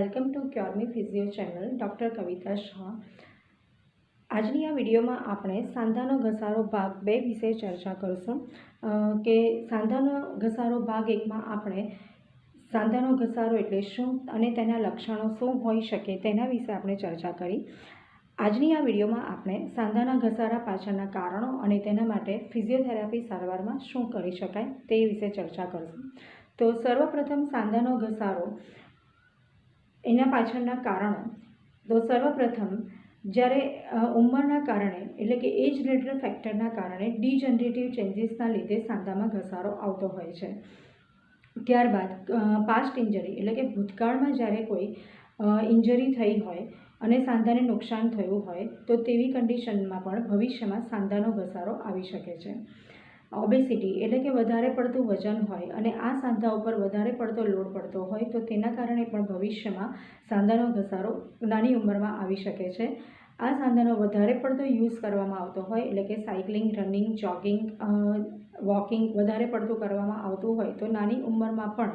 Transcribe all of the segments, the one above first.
Welcome to CureMe physio channel, doctor Kavita Shah. આજની આ વિડીયોમાં આપણે સાંધાનો ઘસારો ભાગ બે વિશે ચર્ચા કરીશું. કે સાંધાનો ઘસારો ભાગ એકમાં આપણે સાંધાનો ઘસારો એટલે શું અને તેના લક્ષણો શું હોઈ શકે તેના વિશે આપણે ચર્ચા કરી. આજની આ વિડીયોમાં આપણે સાંધાના ઘસારા પાછળના કારણો અને તેના માટે ફિઝિયોથેરાપી સારવારમાં શું કરી શકાય તે વિશે ચર્ચા કરીશું. તો સર્વપ્રથમ સાંધાનો ઘસારો એના પાછળના કારણો. તો સર્વપ્રથમ, જ્યારે ઉંમરના કારણે, એટલે કે એજ રિલેટેડ ફેક્ટરના કારણે ડીજનરેટિવ ચેન્જીસના લીધે સાંધામાં ઘસારો આવતો હોય છે. ત્યારબાદ પાસ્ટ ઇન્જરી એટલે કે ભૂતકાળમાં જ્યારે કોઈ ઇન્જરી થઈ હોય અને સાંધાને નુકસાન થયું હોય, તો તેવી કન્ડિશનમાં પણ ભવિષ્યમાં સાંધાનો ઘસારો આવી શકે છે. ઓબેસિટી એટલે કે વધારે પડતું વજન હોય અને આ સાંધા ઉપર વધારે પડતો લોડ પડતો હોય તો તેના કારણે પણ ભવિષ્યમાં સાંધાનો ઘસારો નાની ઉંમરમાં આવી શકે છે. આ સાંધાનો વધારે પડતો યુઝ કરવામાં આવતો હોય એટલે કે સાયકલિંગ રનિંગ જોગિંગ વોકિંગ વધારે પડતું કરવામાં આવતું હોય તો નાની ઉંમરમાં પણ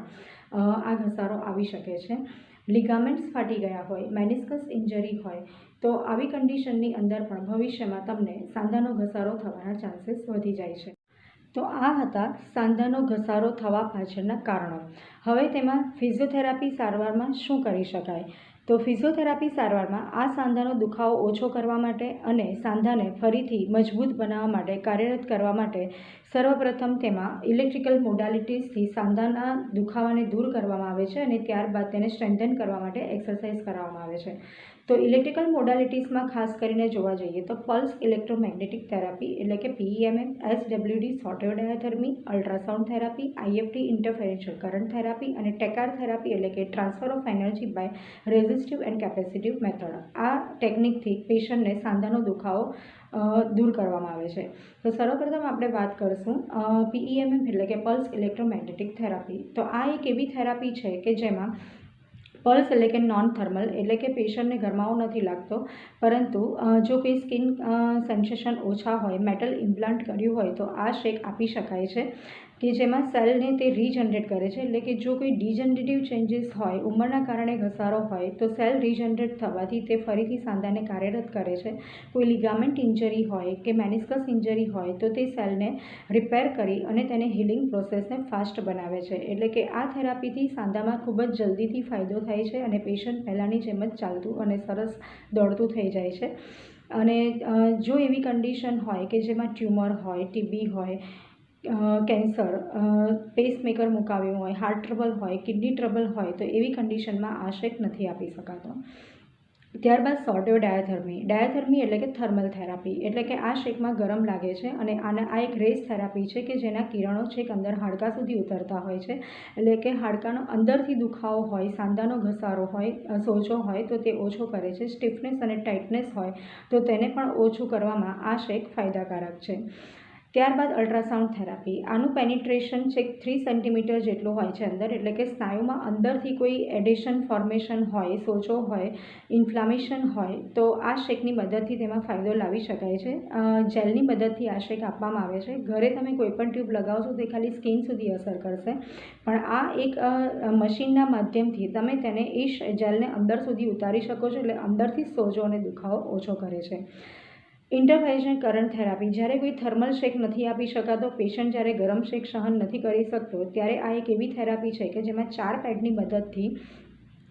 આ ઘસારો આવી શકે છે. લિગામેન્ટ્સ ફાટી ગયા હોય મેનિસ્કસ ઇન્જરી હોય તો આવી કન્ડિશનની અંદર પણ ભવિષ્યમાં તમને સાંધાનો ઘસારો થવાના ચાન્સીસ વધી જાય છે. તો આ હતા સાંધાનો ઘસારો થવા પાછળના કારણો. હવે તેમાં ફિઝિયોથેરાપી સારવારમાં શું કરી શકાય? તો ફિઝિયોથેરાપી સારવારમાં આ સાંધાનો દુખાવો ઓછો કરવા માટે અને સાંધાને ફરીથી મજબૂત બનાવવા માટે કાર્યરત કરવા માટે સર્વપ્રથમ તેમાં ઇલેક્ટ્રિકલ મોડાલિટીસથી સાંધાના દુખાવાને દૂર કરવામાં આવે છે અને ત્યારબાદ તેને સ્ટ્રેન્થન કરવા માટે એક્સરસાઇઝ કરવામાં આવે છે. તો ઇલેક્ટ્રિકલ મોડાલિટીસમાં ખાસ કરીને જોવા જઈએ તો પલ્સ ઇલેક્ટ્રોમેગ્નેટિક થેરાપી એટલે કે પીઈએમએમ SWD સોટેઓડાયાથર્મી ultrasound therapy, IFT interferential current therapy અને ટેકાર થેરાપી એટલે કે transfer of energy by resistive and capacitive method આ ટેકનિકથી પેશન્ટને સાંધાનો દુખાવો દૂર કરવામાં આવે છે. તો સર્વપ્રથમ આપણે વાત કરીશું પીઈએમએમ એટલે કે પલ્સ ઇલેક્ટ્રોમેગ્નેટિક થેરાપી તો આ એક એવી થેરાપી છે કે જેમાં પલ્સ એટલે કે નોન થર્મલ એટલે કે પેશન્ટને ગરમાવો નથી લાગતો, પરંતુ જો કોઈ સ્કિન સેન્સેશન ઓછા હોય મેટલ ઇમ્પ્લાન્ટ કર્યું હોય તો આ શેક આપી શકાય છે. કે જેમાં સેલને તે રીજનરેટ કરે છે. એટલે કે જો કોઈ ડિજનરેટિવ ચેન્જીસ હોય, ઉંમરના કારણે ઘસારો હોય, તો સેલ રીજનરેટ થવાથી તે ફરીથી સાંધાને કાર્યરત કરે છે. કોઈ લિગામેન્ટ ઇન્જરી હોય કે મેનિસ્કસ ઇન્જરી હોય, તો તે સેલને રિપેર કરી અને તેને હિલિંગ પ્રોસેસને ફાસ્ટ બનાવે છે. એટલે કે આ થેરાપીથી સાંધામાં ખૂબ જ જલ્દીથી ફાયદો થાય છે અને પેશન્ટ પહેલાંની જેમ જ ચાલતું અને સરસ દોડતું થઈ જાય છે. અને જો એવી કન્ડિશન હોય કે જેમાં ટ્યુમર હોય ટીબી હોય કેન્સર પેસમેકર મુકાવ્યું હોય હાર્ટ ટ્રબલ હોય કિડની ટ્રબલ હોય, તો એવી કન્ડિશનમાં આ શેક નથી આપી શકાતો. ત્યારબાદ સોર્ટેવ ડાયાથર્મી. ડાયાથર્મી એટલે કે થર્મલ થેરાપી. એટલે કે આ શેકમાં ગરમ લાગે છે અને આના આ એક રેસ થેરાપી છે કે જેના કિરણો છેક અંદર હાડકાં સુધી ઉતરતા હોય છે. એટલે કે હાડકાનો અંદરથી દુખાવો હોય, સાંધાનો ઘસારો હોય સોજો હોય, તો તે ઓછો કરે છે. સ્ટીફનેસ અને ટાઇટનેસ હોય, તો તેને પણ ઓછું કરવામાં આ શેક ફાયદાકારક છે. ત્યારબાદ અલ્ટ્રાસાઉન્ડ થેરાપી. આનું પેનિટ્રેશન છેક થ્રી સેન્ટીમીટર જેટલું હોય છે અંદર, એટલે કે સ્નાયુમાં અંદરથી કોઈ એડિશન ફોર્મેશન હોય, સોજો હોય ઇન્ફ્લામેશન હોય, તો આ શેકની મદદથી તેમાં ફાયદો લાવી શકાય છે. જેલની મદદથી આ શેક આપવામાં આવે છે. ઘરે તમે કોઈપણ ટ્યુબ લગાવશો તે ખાલી સ્કિન સુધી અસર કરશે. પણ આ એક મશીનના માધ્યમથી તમે તેને એ જેલને અંદર સુધી ઉતારી શકો છો, એટલે અંદરથી સોજો અને દુખાવો ઓછો કરે છે. ઇન્ટરફેરેશન કરંટ થેરાપી જ્યારે કોઈ થર્મલ શેક નથી આપી શકાતો પેશન્ટ જ્યારે ગરમ શેક સહન નથી કરી શકતો, ત્યારે આ એક એવી થેરાપી છે કે જેમાં ચાર પેડની મદદથી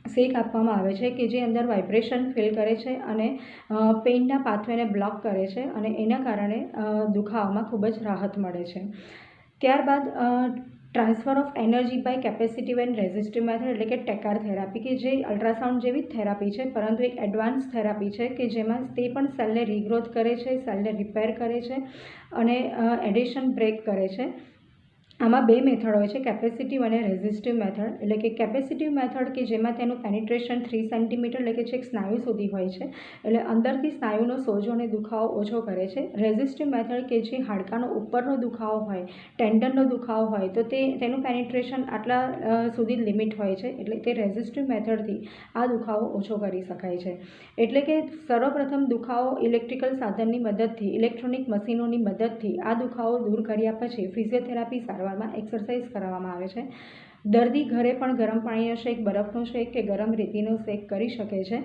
શેક આપવામાં આવે છે કે જે અંદર વાઇબ્રેશન ફીલ કરે છે અને પેઇનના પાથવેને બ્લોક કરે છે અને એના કારણે દુખાવામાં ખૂબ જ રાહત મળે છે. ત્યારબાદ transfer of energy by capacity and resistive method એટલે કે ટેકાર થેરાપી, કે જે અલ્ટ્રાસાઉન્ડ જેવી થેરાપી છે, પરંતુ એક એડવાન્સ થેરાપી છે, કે જેમાં તે પણ સેલને રીગ્રોથ કરે છે, સેલને રિપેર કરે છે અને એડિશન બ્રેક કરે છે. આમાં બે મેથડ હોય છે કેપેસિટિવ અને રેઝિસ્ટિવ મેથડ એટલે કે કેપેસિટિવ મેથડ કે જેમાં તેનું પેનિટ્રેશન થ્રી સેન્ટીમીટર એટલે કે છેક સ્નાયુ સુધી હોય છે. એટલે અંદરથી સ્નાયુનો સોજો અને દુખાવો ઓછો કરે છે. રેઝિસ્ટિવ મેથડ કે જે હાડકાનો ઉપરનો દુખાવો હોય ટેન્ડનનો દુખાવો હોય, તો તે તેનું પેનિટ્રેશન આટલા સુધી લિમિટ હોય છે. એટલે તે રેઝિસ્ટિવ મેથડથી આ દુખાવો ઓછો કરી શકાય છે. એટલે કે સર્વપ્રથમ દુખાવો ઇલેક્ટ્રિકલ સાધનની મદદથી ઇલેક્ટ્રોનિક મશીનોની મદદથી આ દુખાવો દૂર કર્યા પછી ફિઝિયોથેરાપી સારવારમાં એક્સરસાઇઝ કરાવવામાં આવે છે. દર્દી ઘરે પણ ગરમ પાણીનો શેક, બરફનો શેક કે ગરમ રેતીનો શેક કરી શકે છે.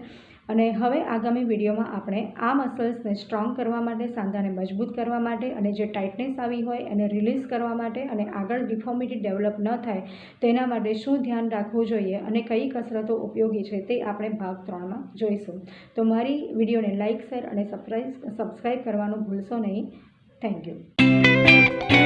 અને હવે આગામી વિડીયોમાં આપણે આ મસલ્સને સ્ટ્રોંગ કરવા માટે, સાંધાને મજબૂત કરવા માટે અને જે ટાઇટનેસ આવી હોય એને રિલીઝ કરવા માટે અને આગળ ડિફોર્મિટી ડેવલપ ન થાય તેના માટે શું ધ્યાન રાખવું જોઈએ અને કઈ કસરતો ઉપયોગી છે તે આપણે ભાગ ત્રણમાં જોઈશું. તો મારી વિડીયોને લાઇક શેર અને સબસ્ક્રાઈબ સબસ્ક્રાઈબ કરવાનું ભૂલશો નહીં. Thank you